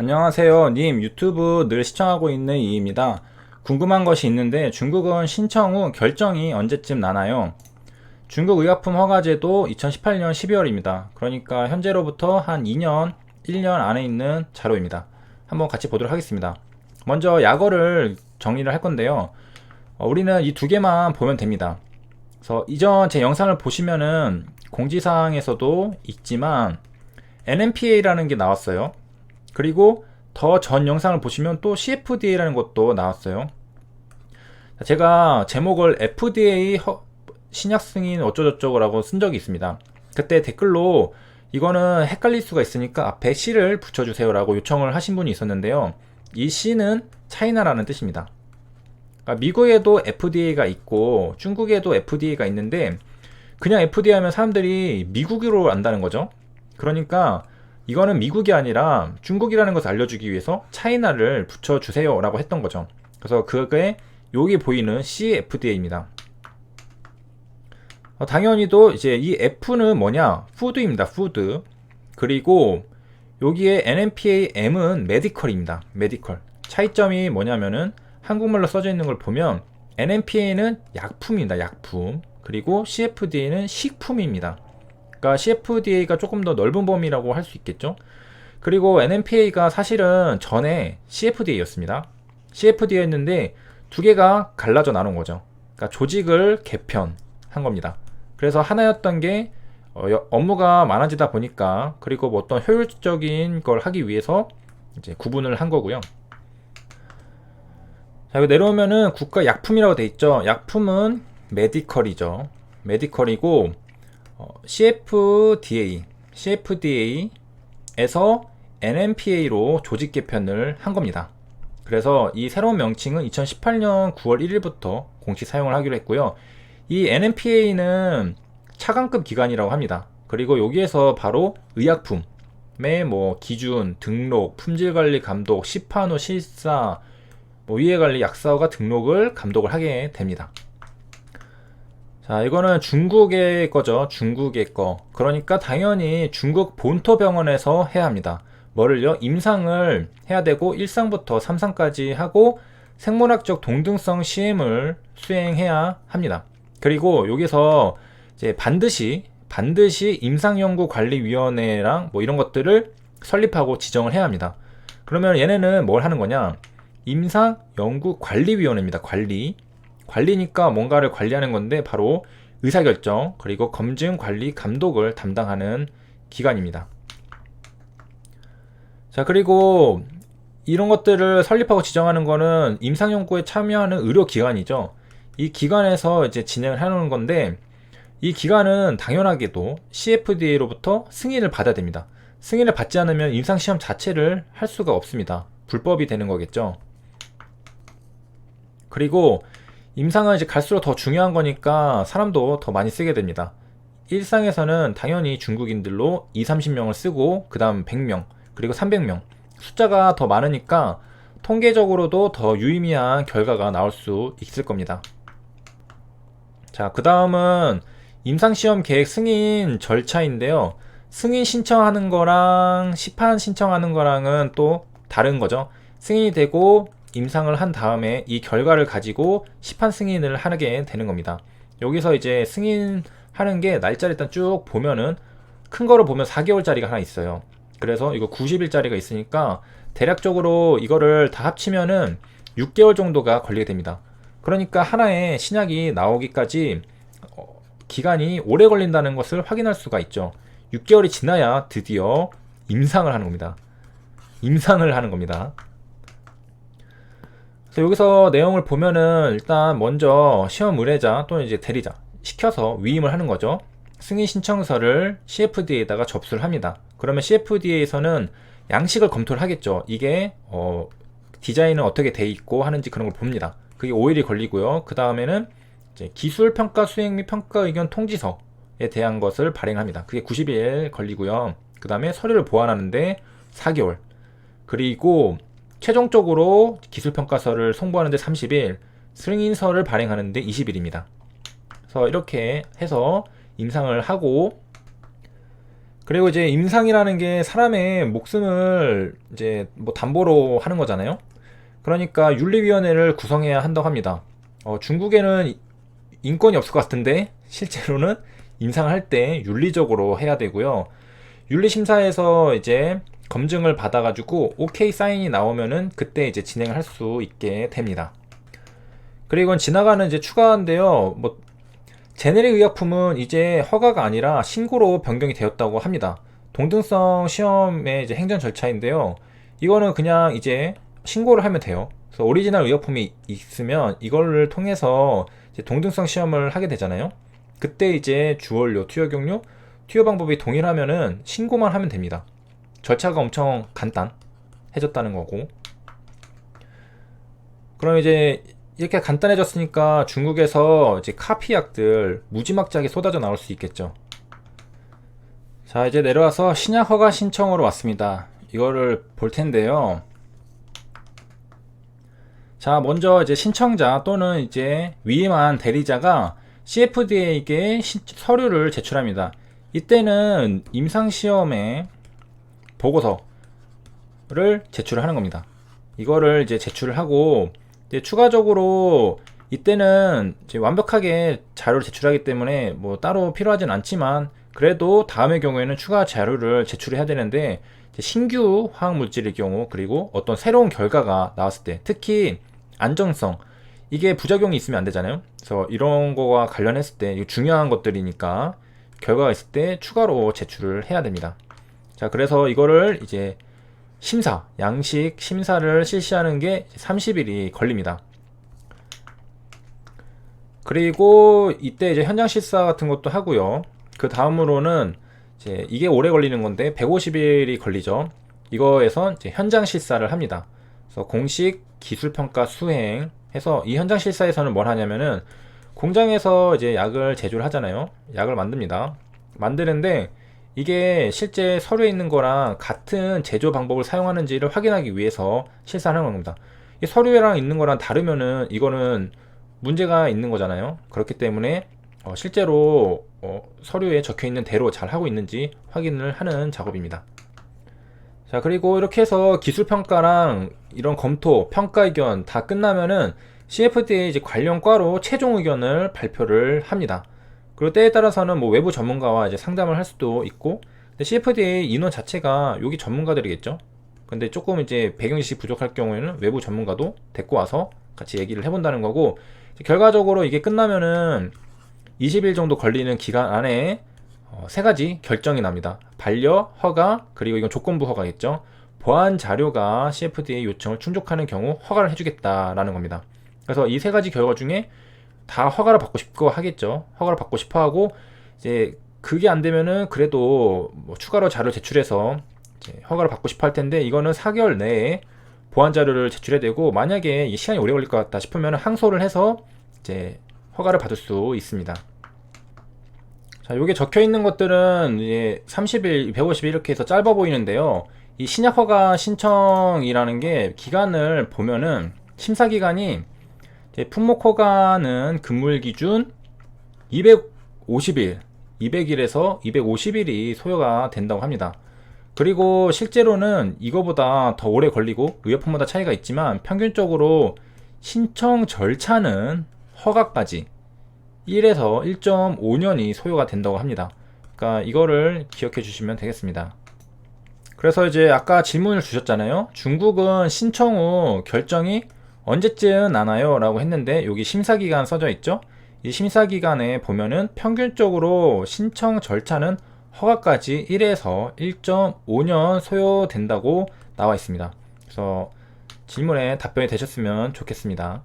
안녕하세요. 님 유튜브 늘 시청하고 있는 이입니다. 궁금한 것이 있는데 중국은 신청 후 결정이 언제쯤 나나요? 중국 의약품 허가제도 2018년 12월입니다. 그러니까 현재로부터 한 2년, 1년 안에 있는 자료입니다. 한번 같이 보도록 하겠습니다. 먼저 약어를 정리를 할 건데요. 어, 우리는 이 두 개만 보면 됩니다. 그래서 이전 제 영상을 보시면은 공지사항에서도 있지만 NMPA라는 게 나왔어요. 그리고 더 전 영상을 보시면 또 CFDA라는 것도 나왔어요. 제가 제목을 FDA 허- 신약 승인 어쩌저쩌고라고 쓴 적이 있습니다. 그때 댓글로 이거는 헷갈릴 수가 있으니까 앞에 C를 붙여주세요라고 요청을 하신 분이 있었는데요. 이 C는 차이나라는 뜻입니다. 그러니까 미국에도 FDA가 있고 중국에도 FDA가 있는데 그냥 FDA 하면 사람들이 미국으로 안다는 거죠. 그러니까 이거는 미국이 아니라 중국이라는 것을 알려주기 위해서 차이나를 붙여주세요 라고 했던 거죠. 그래서 그게 여기 보이는 CFDA입니다. 어, 당연히도 이제 이 F는 뭐냐? 푸드입니다. 푸드. 그리고 여기에 NMPA M은 메디컬입니다. 메디컬. 차이점이 뭐냐면은 한국말로 써져 있는 걸 보면 NMPA는 약품입니다. 약품. 그리고 CFDA는 식품입니다. 그러니까 CFDA가 조금 더 넓은 범위라고 할 수 있겠죠. 그리고 NMPA가 사실은 전에 CFDA였습니다. CFDA였는데 두 개가 갈라져 나눈 거죠. 그러니까 조직을 개편한 겁니다. 그래서 하나였던 게 어, 여- 업무가 많아지다 보니까 그리고 뭐 어떤 효율적인 걸 하기 위해서 이제 구분을 한 거고요. 자, 여기 내려오면은 국가 약품이라고 돼 있죠. 약품은 메디컬이죠. 메디컬이고 어, CFDA, CFDA에서 NMPA로 조직 개편을 한 겁니다. 그래서 이 새로운 명칭은 2018년 9월 1일부터 공식 사용을 하기로 했고요. 이 NMPA는 차관급 기관이라고 합니다. 그리고 여기에서 바로 의약품의 뭐 기준, 등록, 품질 관리 감독, 시판호 실사, 뭐 위해 관리 약사가 등록을 감독을 하게 됩니다. 자, 이거는 중국의 거죠. 중국의 거. 그러니까 당연히 중국 본토 병원에서 해야 합니다. 뭐를요? 임상을 해야 되고 1상부터 3상까지 하고 생물학적 동등성 시험을 수행해야 합니다. 그리고 여기서 이제 반드시 반드시 임상연구관리위원회랑 뭐 이런 것들을 설립하고 지정을 해야 합니다. 그러면 얘네는 뭘 하는 거냐? 임상연구관리위원회입니다. 관리. 관리니까 뭔가를 관리하는 건데 바로 의사결정 그리고 검증 관리 감독을 담당하는 기관입니다. 자 그리고 이런 것들을 설립하고 지정하는 거는 임상 연구에 참여하는 의료 기관이죠. 이 기관에서 이제 진행을 하는 건데 이 기관은 당연하게도 CFDA로부터 승인을 받아야 됩니다. 승인을 받지 않으면 임상 시험 자체를 할 수가 없습니다. 불법이 되는 거겠죠. 그리고 임상은 이제 갈수록 더 중요한 거니까 사람도 더 많이 쓰게 됩니다. 일상에서는 당연히 중국인들로 2, 30명을 쓰고 그 다음 100명 그리고 300명 숫자가 더 많으니까 통계적으로도 더 유의미한 결과가 나올 수 있을 겁니다. 자, 그 다음은 임상시험 계획 승인 절차인데요. 승인 신청하는 거랑 시판 신청하는 거랑은 또 다른 거죠. 승인이 되고 임상을 한 다음에 이 결과를 가지고 시판 승인을 하게 되는 겁니다. 여기서 이제 승인하는 게 날짜를 일단 쭉 보면은 큰 거로 보면 4개월짜리가 하나 있어요. 그래서 이거 90일짜리가 있으니까 대략적으로 이거를 다 합치면은 6개월 정도가 걸리게 됩니다. 그러니까 하나의 신약이 나오기까지 어, 기간이 오래 걸린다는 것을 확인할 수가 있죠. 6개월이 지나야 드디어 임상을 하는 겁니다. 임상을 하는 겁니다. 여기서 내용을 보면은 일단 먼저 시험 의뢰자 또는 이제 대리자 시켜서 위임을 하는 거죠. 승인 신청서를 CFDA에다가 접수를 합니다. 그러면 CFDA에서는 양식을 검토를 하겠죠. 이게 어, 디자인은 어떻게 돼 있고 하는지 그런 걸 봅니다. 그게 5일이 걸리고요. 그 다음에는 기술 평가 수행 및 평가 의견 통지서에 대한 것을 발행합니다. 그게 90일 걸리고요. 그 다음에 서류를 보완하는데 4개월. 그리고 최종적으로 기술평가서를 송부하는데 30일, 승인서를 발행하는데 20일입니다. 그래서 이렇게 해서 임상을 하고 그리고 이제 임상이라는 게 사람의 목숨을 이제 뭐 담보로 하는 거잖아요. 그러니까 윤리위원회를 구성해야 한다고 합니다. 어, 중국에는 인권이 없을 것 같은데 실제로는 임상을 할때 윤리적으로 해야 되고요. 윤리심사에서 이제 검증을 받아가지고 OK 사인이 나오면은 그때 이제 진행을 할 수 있게 됩니다. 그리고 이건 지나가는 이제 추가인데요. 뭐 제네릭 의약품은 이제 허가가 아니라 신고로 변경이 되었다고 합니다. 동등성 시험의 이제 행정 절차인데요. 이거는 그냥 이제 신고를 하면 돼요. 그래서 오리지널 의약품이 있으면 이거를 통해서 동등성 시험을 하게 되잖아요. 그때 이제 주원료, 투여 경료, 투여 방법이 동일하면은 신고만 하면 됩니다. 절차가 엄청 간단해졌다는 거고. 그럼 이제 이렇게 간단해졌으니까 중국에서 이제 카피약들 무지막지하게 쏟아져 나올 수 있겠죠. 자, 이제 내려와서 신약 허가 신청으로 왔습니다. 이거를 볼 텐데요. 자, 먼저 이제 신청자 또는 이제 위임한 대리자가 CFDA에게 시- 서류를 제출합니다. 이때는 임상시험에 보고서를 제출을 하는 겁니다. 이거를 이제 제출을 하고 이제 추가적으로 이때는 이제 완벽하게 자료를 제출하기 때문에 뭐 따로 필요하진 않지만 그래도 다음의 경우에는 추가 자료를 제출해야 되는데 신규 화학 물질의 경우 그리고 어떤 새로운 결과가 나왔을 때 특히 안정성 이게 부작용이 있으면 안 되잖아요. 그래서 이런 거와 관련했을 때 중요한 것들이니까 결과가 있을 때 추가로 제출을 해야 됩니다. 자, 그래서 이거를 이제 심사, 양식 심사를 실시하는 게 30일이 걸립니다. 그리고 이때 이제 현장 실사 같은 것도 하고요. 그 다음으로는 이제 이게 오래 걸리는 건데 150일이 걸리죠. 이거에서 이제 현장 실사를 합니다. 그래서 공식 기술 평가 수행 해서 이 현장 실사에서는 뭘 하냐면은 공장에서 이제 약을 제조를 하잖아요. 약을 만듭니다. 만드는데 이게 실제 서류에 있는 거랑 같은 제조 방법을 사용하는지를 확인하기 위해서 실사하는 겁니다. 이 서류에랑 있는 거랑 다르면은 이거는 문제가 있는 거잖아요. 그렇기 때문에 어, 실제로 어, 서류에 적혀 있는 대로 잘 하고 있는지 확인을 하는 작업입니다. 자, 그리고 이렇게 해서 기술 평가랑 이런 검토, 평가 의견 다 끝나면은 CFDA 이제 관련 과로 최종 의견을 발표를 합니다. 그리고 때에 따라서는 뭐 외부 전문가와 이제 상담을 할 수도 있고, 근데 CFDA 인원 자체가 여기 전문가들이겠죠. 근데 조금 이제 배경 지식 부족할 경우에는 외부 전문가도 데리고 와서 같이 얘기를 해본다는 거고, 결과적으로 이게 끝나면은 20일 정도 걸리는 기간 안에 어, 세 가지 결정이 납니다. 반려, 허가, 그리고 이건 조건부 허가겠죠. 보안 자료가 CFDA 요청을 충족하는 경우 허가를 해주겠다라는 겁니다. 그래서 이 세 가지 결과 중에 다 허가를 받고 싶고 하겠죠. 허가를 받고 싶어 하고 이제 그게 안 되면은 그래도 뭐 추가로 자료 제출해서 허가를 받고 싶어 할 텐데 이거는 4개월 내에 보안 자료를 제출해야 되고 만약에 이 시간이 오래 걸릴 것 같다 싶으면 항소를 해서 이제 허가를 받을 수 있습니다. 자, 여기 적혀 있는 것들은 이제 30일, 150일 이렇게 해서 짧아 보이는데요. 이 신약 허가 신청이라는 게 기간을 보면은 심사 기간이 품목 허가는 근무일 기준 250일, 200일에서 250일이 소요가 된다고 합니다. 그리고 실제로는 이거보다 더 오래 걸리고 의약품마다 차이가 있지만 평균적으로 신청 절차는 허가까지 1에서 1.5년이 소요가 된다고 합니다. 그러니까 이거를 기억해 주시면 되겠습니다. 그래서 이제 아까 질문을 주셨잖아요. 중국은 신청 후 결정이 언제쯤 나나요? 라고 했는데 여기 심사기간 써져 있죠? 이 심사기간에 보면은 평균적으로 신청 절차는 허가까지 1에서 1.5년 소요된다고 나와 있습니다. 그래서 질문에 답변이 되셨으면 좋겠습니다.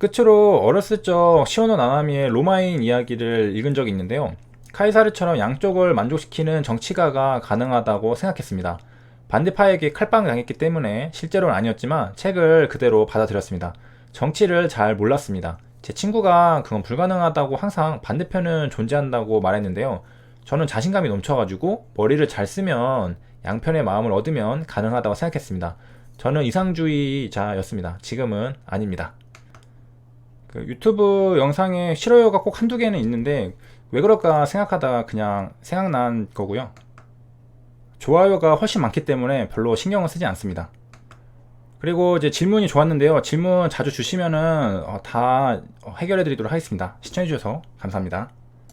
끝으로 어렸을 적 시오노 나나미의 로마인 이야기를 읽은 적이 있는데요. 카이사르처럼 양쪽을 만족시키는 정치가가 가능하다고 생각했습니다. 반대파에게 칼빵을 당했기 때문에 실제로는 아니었지만 책을 그대로 받아들였습니다. 정치를 잘 몰랐습니다. 제 친구가 그건 불가능하다고 항상 반대편은 존재한다고 말했는데요. 저는 자신감이 넘쳐가지고 머리를 잘 쓰면 양편의 마음을 얻으면 가능하다고 생각했습니다. 저는 이상주의자였습니다. 지금은 아닙니다. 그 유튜브 영상에 싫어요가 꼭 한두 개는 있는데 왜 그럴까 생각하다가 그냥 생각난 거고요. 좋아요가 훨씬 많기 때문에 별로 신경을 쓰지 않습니다. 그리고 이제 질문이 좋았는데요. 질문 자주 주시면은 어, 다 해결해 드리도록 하겠습니다. 시청해 주셔서 감사합니다.